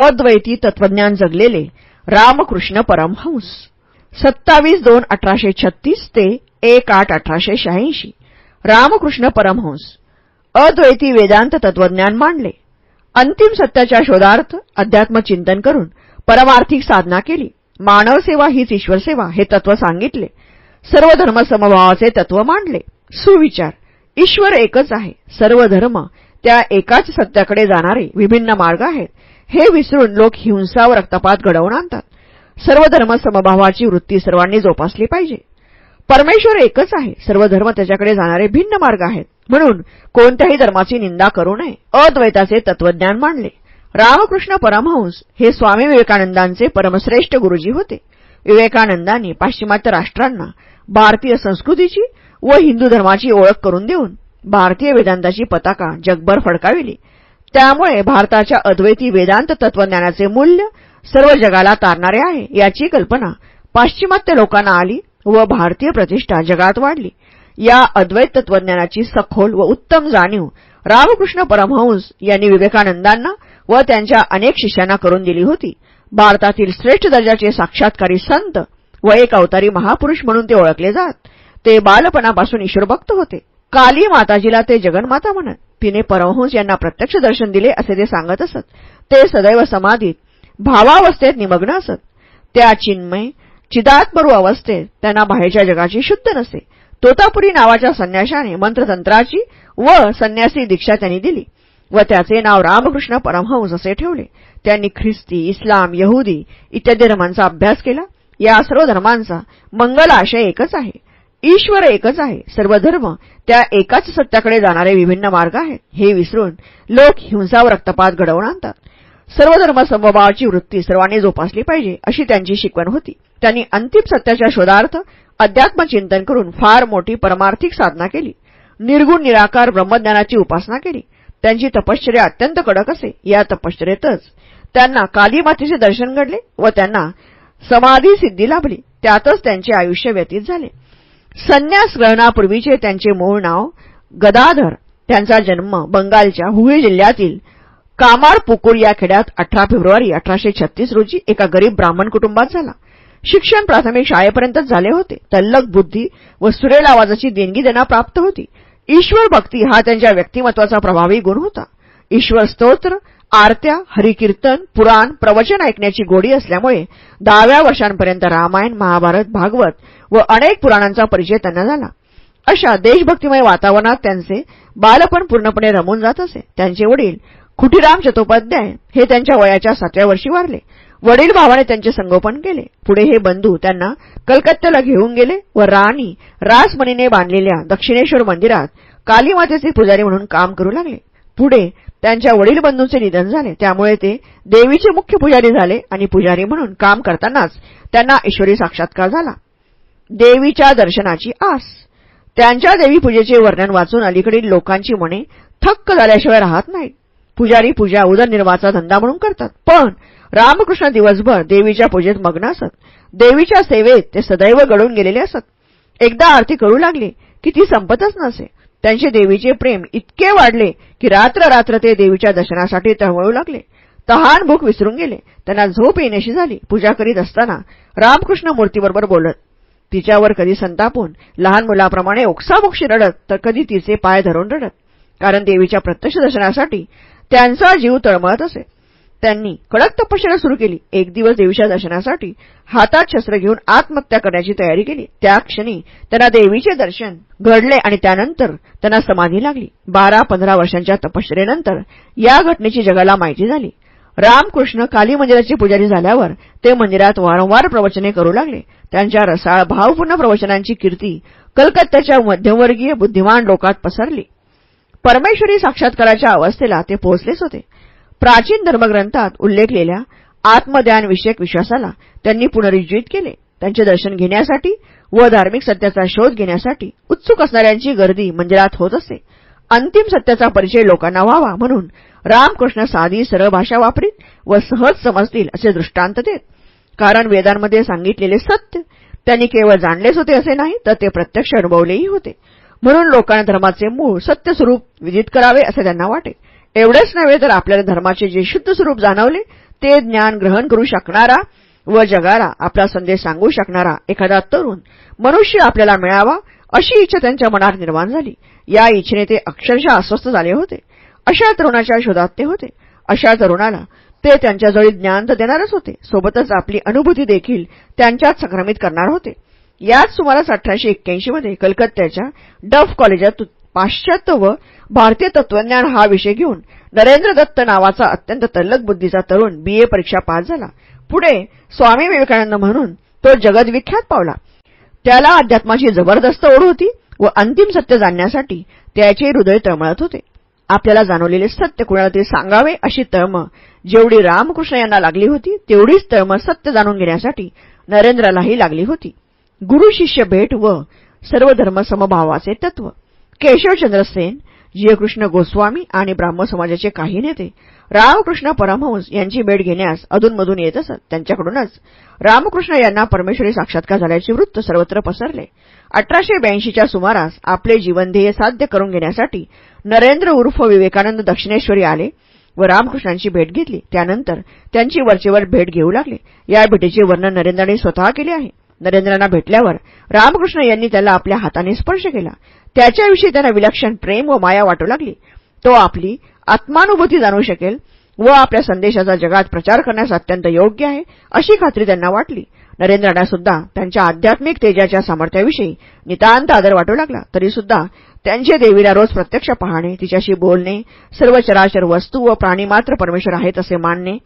अद्वैती तत्वज्ञान जगलेले रामकृष्ण परमहंस. सत्तावीस दोन अठराशे छत्तीस ते एक आठ अठराशे शहाऐंशी. रामकृष्ण परमहंस. अद्वैती वेदांत तत्वज्ञान मांडले. अंतिम सत्याच्या शोधार्थ अध्यात्मचिंतन करून परमार्थिक साधना केली. मानव सेवा हीच ईश्वर सेवा हे तत्व सांगितले. सर्व धर्म समभावाचे तत्व मांडले. सुविचार. ईश्वर एकच आहे. सर्व धर्म त्या एकाच सत्याकडे जाणारे विभिन्न मार्ग आहेत. हे विसरून लोक हिंसा व रक्तपात घडवून आणतात. सर्व धर्म समभावाची वृत्ती सर्वांनी जोपासली पाहिजे. परमेश्वर एकच आहे. सर्व धर्म त्याच्याकडे जाणारे भिन्न मार्ग आहेत. म्हणून कोणत्याही धर्माची निंदा करू नये. अद्वैताचे तत्वज्ञान मांडले. रामकृष्ण परमहंस हे स्वामी विवेकानंदांचे परमश्रेष्ठ गुरुजी होते. विवेकानंदांनी पाश्चिमात्य राष्ट्रांना भारतीय संस्कृतीची व हिंदू धर्माची ओळख करून देऊन भारतीय वेदांताची पताका जगभर फडकाविली. त्यामुळे भारताच्या अद्वैती वेदांत तत्वज्ञानाचे मूल्य सर्व जगाला तारणारे आहे याची कल्पना पाश्चिमात्य लोकांना आली व भारतीय प्रतिष्ठा जगात वाढली. या अद्वैत तत्वज्ञानाची सखोल व उत्तम जाणीव रामकृष्ण परमहंस यांनी विवेकानंदांना व त्यांच्या अनेक शिष्यांना करून दिली होती. भारतातील श्रेष्ठ दर्जाचे साक्षात्कारी संत व एक अवतारी महापुरुष म्हणून ते ओळखले जात. ते बालपणापासून ईश्वरभक्त होते. काली माताजीला ते जगन्माता म्हणत. तिने परमहंस यांना प्रत्यक्ष दर्शन दिले असे ते सांगत असत. ते सदैव समाधीत भावावस्थेत निमग्न असत. त्या चिन्मय चिदात्मरू अवस्थेत त्यांना बाहेरच्या जगाची शुद्ध नसे. तोतापुरी नावाच्या संन्याशाने मंत्रतंत्राची व संन्यासी दीक्षा त्यांनी दिली व त्याचे नाव रामकृष्ण परमहंस असे ठेवले. त्यांनी ख्रिस्ती इस्लाम यहुदी इत्यादी धर्मांचा अभ्यास केला. या सर्व धर्मांचा मंगल आशय एकच आहे. ईश्वर एकच आहे. सर्व धर्म त्या एकाच सत्याकडे जाणारे विभिन्न मार्ग आहेत. हे विसरून लोक हिंसा व रक्तपात घडवून आणतात. सर्व धर्म समभावाची वृत्ती सर्वांनी जोपासली पाहिजे अशी त्यांची शिकवण होती. त्यांनी अंतिम सत्याच्या शोधार्थ अध्यात्मचिंतन करून फार मोठी परमार्थिक साधना केली. निर्गुण निराकार ब्रह्मज्ञानाची उपासना केली. त्यांची तपश्चर्या अत्यंत कडक असे. या तपश्चर्येतच त्यांना कालीमातेचे दर्शन घडले व त्यांना समाधी सिद्धी लाभली. त्यातच त्यांचे आयुष्य व्यतीत झाले. संन्यास ग्रहणापूर्वीचे त्यांचे मूळ नाव गदाधर. त्यांचा जन्म बंगालच्या हुगळी जिल्ह्यातील कामारपुकुर या खेड्यात अठरा फेब्रुवारी अठराशे छत्तीस रोजी एका गरीब ब्राह्मण कुटुंबात झाला. शिक्षण प्राथमिक शाळेपर्यंतच झाले होते. तल्लक बुद्धी व सुरेल आवाजाची देणगी त्यांना प्राप्त होती. ईश्वर भक्ती हा त्यांच्या व्यक्तिमत्वाचा प्रभावी गुण होता. ईश्वर स्तोत्र आरत्या हरिकीर्तन पुराण प्रवचन ऐकण्याची गोडी असल्यामुळे दहाव्या वर्षांपर्यंत रामायण महाभारत भागवत व अनेक पुराणांचा परिचय त्यांना झाला. अशा देशभक्तिमय वातावरणात त्यांचे बालपण पूर्णपणे रमून जात असे. त्यांचे वडील खुटीराम चतोपाध्याय हे त्यांच्या वयाच्या सातव्या वर्षी वारले. वडील भावाने त्यांचे संगोपन केले. पुढे हे बंधू त्यांना कलकत्त्याला घेऊन गेले व राणी रासमणीने बांधलेल्या दक्षिणेश्वर मंदिरात कालीमातेचे पुजारी म्हणून काम करू लागले. पुढे त्यांच्या वडील बंधूंचे निधन झाले. त्यामुळे ते देवीचे मुख्य पुजारी झाले आणि पुजारी म्हणून काम करतानाच त्यांना ईश्वरी साक्षात्कार झाला. देवीच्या दर्शनाची आस. त्यांच्या देवी पूजेचे वर्णन वाचून अलीकडील लोकांची मने थक्क झाल्याशिवाय राहत नाहीत. पुजारी पूजा उदरनिर्वाहाचा धंदा म्हणून करतात. पण रामकृष्ण दिवसभर देवीच्या पूजेत मग्न असत. देवीच्या सेवेत ते सदैव गळून गेलेले असत. एकदा आरती करू लागली की ती संपतच नसे. त्यांचे देवीचे प्रेम इतके वाढले की रात्र रात्र ते देवीच्या दर्शनासाठी तळमळू लागले. तहान भूक विसरून गेले. त्यांना झोप येण्याशी झाली. पूजा करीत असताना रामकृष्ण मूर्तीबरोबर बोलत तिच्यावर कधी संतापून लहान मुलाप्रमाणे ओक्साबोक्षी रडत तर कधी तिचे पाय धरून रडत. कारण देवीच्या प्रत्यक्ष दर्शनासाठी त्यांचा जीव तळमळत असे. त्यांनी कडक तपश्चर्या सुरू केली. एक दिवस देवीच्या दर्शनासाठी हातात शस्त्र घेऊन आत्महत्या करण्याची तयारी केली. त्या क्षणी त्यांना देवीचे दर्शन घडले आणि त्यानंतर त्यांना समाधी लागली. बारा पंधरा वर्षांच्या तपश्चर्येनंतर या घटनेची जगाला माहिती झाली. रामकृष्ण काली मंदिराचे पुजारी झाल्यावर ते मंदिरात वारंवार प्रवचने करू लागले. त्यांच्या रसाळ भावपूर्ण प्रवचनांची कीर्ती कलकत्त्याच्या मध्यमवर्गीय बुद्धिमान लोकात पसरली. परमेश्वरी साक्षात्काराच्या अवस्थेला ते पोहोचलेच होते. प्राचीन धर्मग्रंथात उल्लेखलेल्या आत्मज्ञानविषयक विश्वासाला त्यांनी पुनरुज्जीवित केले. त्यांचे दर्शन घेण्यासाठी व धार्मिक सत्याचा शोध घेण्यासाठी उत्सुक असणाऱ्यांची गर्दी मंदिरात होत असे. अंतिम सत्याचा परिचय लोकांना व्हावा म्हणून रामकृष्ण साधी सरळ भाषा वापरीत व सहज समजतील असे दृष्टांत देत. कारण वेदांमध्ये सांगितलेले सत्य त्यांनी केवळ जाणलेच होते असे नाही तर ते प्रत्यक्ष अनुभवलेही होते. म्हणून लोकांना धर्माचे मूळ सत्य स्वरूप विदित करावे असे त्यांना वाटे. एवढेच नव्हे तर आपल्याला धर्माचे जे शुद्ध स्वरूप जाणवले ते ज्ञान ग्रहण करू शकणारा व जगाला आपला संदेश सांगू शकणारा एखादा तरुण मनुष्य आपल्याला मिळावा अशी इच्छा त्यांच्या मनात निर्माण झाली. या इच्छेने ते अक्षरशः अस्वस्थ झाले होते. अशा तरुणाच्या शोधात ते होते. अशा तरुणाला ते त्यांच्याजवळ ज्ञान तर देणारच होते. सोबतच आपली अनुभूती देखील त्यांच्यात संक्रमित करणार होते. याच सुमारास अठराशे एक्क्याऐंशीमध्ये कलकत्त्याच्या डफ कॉलेजात पाश्चात्य व भारतीय तत्वज्ञान हा विषय घेऊन नरेंद्र दत्त नावाचा अत्यंत तल्लक बुद्धीचा तरुण बीए परीक्षा पास झाला. पुढे स्वामी विवेकानंद म्हणून तो जगदविख्यात पावला. त्याला अध्यात्माची जबरदस्त ओढ होती व अंतिम सत्य जाणण्यासाठी त्याचे हृदय तळमळत होते. आपल्याला जाणवलेले सत्य कुणाला ते सांगावे अशी तळमळ जेवढी रामकृष्ण यांना लागली होती तेवढीच तळमळ सत्य जाणून घेण्यासाठी नरेंद्रलाही लागली होती. गुरु शिष्य भेट व सर्वधर्म समभावाचे तत्व. केशवचंद्र सेन जयकृष्ण गोस्वामी आणि ब्राह्म समाजाचे काही नेते रामकृष्ण परमहंस यांची भेट घेण्यास अधूनमधून येत असत. त्यांच्याकडूनच रामकृष्ण यांना परमेश्वरी साक्षात्कार झाल्याचे वृत्त सर्वत्र पसरले. अठराशे ब्याऐंशीच्या सुमारास आपले जीवनध्येय साध्य करून घेण्यासाठी नरेंद्र उर्फ विवेकानंद दक्षिणेश्वरी आले व रामकृष्णांची भेट घेतली. त्यानंतर त्यांची वरचेवर भेट घेऊ लागले. या भेटीचे वर्णन नरेंद्राने स्वतः केले आहे. नरेंद्रांना भेटल्यावर रामकृष्ण यांनी त्याला आपल्या हाताने स्पर्श केला. त्याच्याविषयी त्यांना विलक्षण प्रेम व माया वाटू लागली. तो आपली आत्मानुभूती जाणू शकेल व आपल्या संदेशाचा जगात प्रचार करण्यास अत्यंत योग्य आहे अशी खात्री त्यांना वाटली. नरेंद्रांना सुद्धा त्यांच्या आध्यात्मिक तेजाच्या सामर्थ्याविषयी नितांत आदर वाटू लागला. तरीसुद्धा त्यांचे देवीला रोज प्रत्यक्ष पाहणे तिच्याशी बोलणे सर्व चराचर वस्तू व प्राणी मात्र परमेश्वर आहेत असे मानणे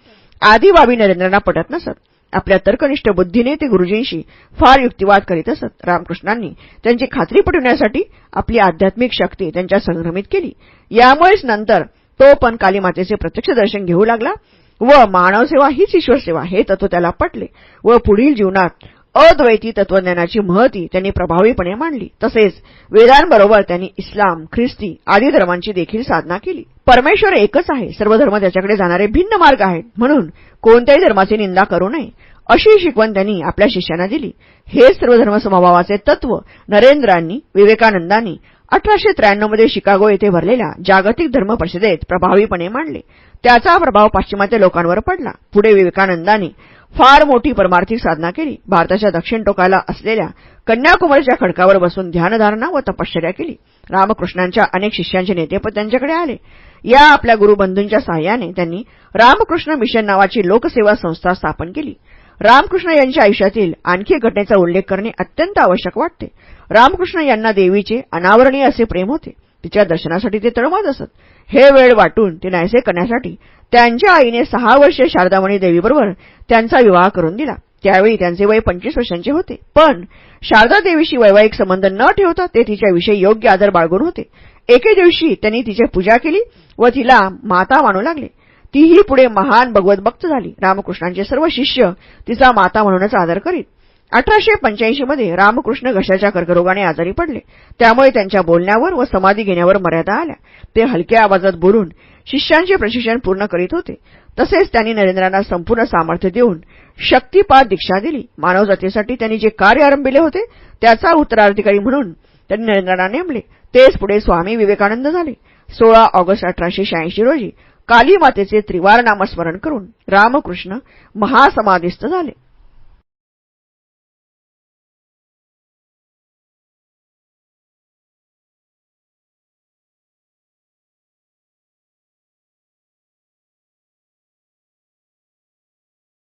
आदी बाबी नरेंद्रांना पटत नसत. आपल्या तर्कनिष्ठ बुद्धीने ते गुरुजींशी फार युक्तिवाद करीत असत. रामकृष्णांनी त्यांची खात्री पटवण्यासाठी आपली आध्यात्मिक शक्ती त्यांच्या संक्रमित केली. यामुळेच नंतर तो पण कालीमातेचे प्रत्यक्ष दर्शन घेऊ लागला व मानवसेवा हीच ईश्वरसेवा हे तत्व त्याला पटले व पुढील जीवनात अद्वैती तत्वज्ञानाची महती त्यांनी प्रभावीपणे मांडली. तसेच वेदांबरोबर त्यांनी इस्लाम ख्रिस्ती आदी धर्मांची देखील साधना केली. परमेश्वर एकच आहे. सर्व धर्म त्याच्याकडे जाणारे भिन्न मार्ग आहेत. म्हणून कोणत्याही धर्माची निंदा करू नये. अशी शिकवण त्यांनी आपल्या शिष्यांना दिली. हे सर्व धर्म समभावाचे तत्व नरेंद्रांनी विवेकानंदांनी अठराशे त्र्याण्णवमध्ये शिकागो येथे भरलेल्या जागतिक धर्म परिषदेत प्रभावीपणे मांडले. त्याचा प्रभाव पाश्चिमात्य लोकांवर पडला. पुढे विवेकानंदांनी फार मोठी परमार्थिक साधना केली. भारताच्या दक्षिण टोकाला असलेल्या कन्याकुमारीच्या खडकावर बसून ध्यानधारणा व तपश्चर्या केली. रामकृष्णांच्या अनेक शिष्यांचे नेतेपद त्यांच्याकडे आले. या आपल्या गुरुबंधूंच्या सहाय्याने त्यांनी रामकृष्ण मिशन नावाची लोकसेवा संस्था स्थापन केली. रामकृष्ण यांच्या आयुष्यातील आणखी घटनेचा उल्लेख करणे अत्यंत आवश्यक वाटते. रामकृष्ण यांना देवीचे अनावरणीय असे प्रेम होते. तिच्या दर्शनासाठी ते तळमत असत. हे वेळ वाटून ते नाहीसे करण्यासाठी त्यांच्या आईने सहा वर्षे शारदामणी देवीबरोबर त्यांचा विवाह करून दिला. त्यावेळी त्यांचे वय पंचवीस वर्षांचे होते. पण शारदा देवीशी वैवाहिक संबंध न ठेवता ते तिच्याविषयी योग्य आदर बाळगून होते. एके दिवशी त्यांनी तिची पूजा केली व तिला माता मानू लागले. तीही पुढे महान भगवत भक्त झाली. रामकृष्णांचे सर्व शिष्य तिचा माता म्हणूनच आदर करीत. अठराशे पंच्याऐंशीमध्ये रामकृष्ण घशाच्या कर्करोगाने आजारी पडले. त्यामुळे त्यांच्या बोलण्यावर व समाधी घेण्यावर मर्यादा आल्या. ते हलक्या आवाजात बोलून शिष्यांचे प्रशिक्षण पूर्ण करीत होते. तसेच त्यांनी नरेंद्रांना संपूर्ण सामर्थ्य देऊन शक्तीपात दीक्षा दिली. मानवजातीसाठी त्यांनी जे कार्य आरंभिले होते त्याचा उत्तराधिकारी म्हणून त्यांनी नरेंद्रांना नेमले. तेच पुढे स्वामी विवेकानंद झाले. सोळा ऑगस्ट अठराशे शहाऐंशी रोजी काली मातेचे त्रिवार नामस्मरण करून रामकृष्ण महासमाधिस्थ झाले.